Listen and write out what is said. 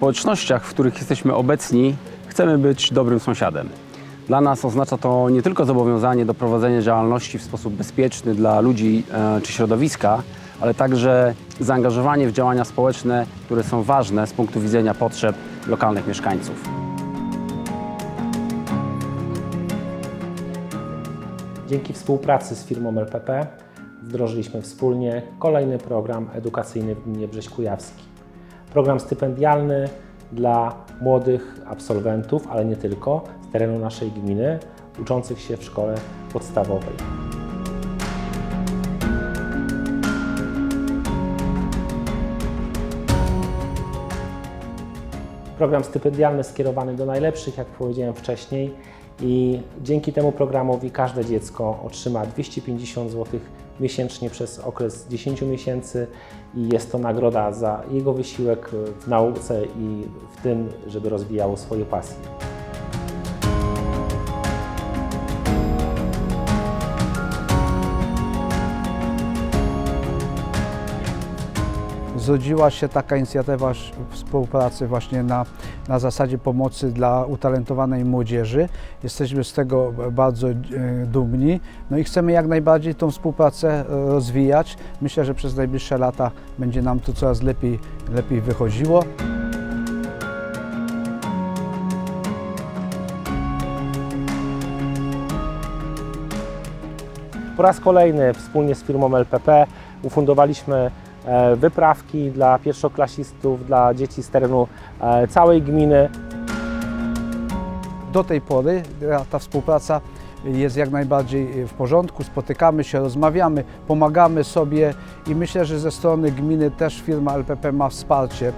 społecznościach, w których jesteśmy obecni, chcemy być dobrym sąsiadem. Dla nas oznacza to nie tylko zobowiązanie do prowadzenia działalności w sposób bezpieczny dla ludzi e, czy środowiska, ale także zaangażowanie w działania społeczne, które są ważne z punktu widzenia potrzeb lokalnych mieszkańców. Dzięki współpracy z firmą LPP wdrożyliśmy wspólnie kolejny program edukacyjny w gminie Brześć Kujawski. Program stypendialny dla młodych absolwentów, ale nie tylko, z terenu naszej gminy, uczących się w szkole podstawowej. Program stypendialny skierowany do najlepszych, jak powiedziałem wcześniej, i dzięki temu programowi każde dziecko otrzyma 250 zł miesięcznie przez okres 10 miesięcy i jest to nagroda za jego wysiłek w nauce i w tym, żeby rozwijało swoje pasje. Zrodziła się taka inicjatywa współpracy właśnie na, na zasadzie pomocy dla utalentowanej młodzieży. Jesteśmy z tego bardzo e, dumni no i chcemy jak najbardziej tą współpracę e, rozwijać. Myślę, że przez najbliższe lata będzie nam to coraz lepiej, lepiej wychodziło. Po raz kolejny wspólnie z firmą LPP ufundowaliśmy wyprawki dla pierwszoklasistów, dla dzieci z terenu e, całej gminy. Do tej pory ta- ta współpraca jest jak najbardziej w porządku. Spotykamy się, rozmawiamy, pomagamy sobie i myślę, że ze strony gminy też firma LPP ma wsparcie.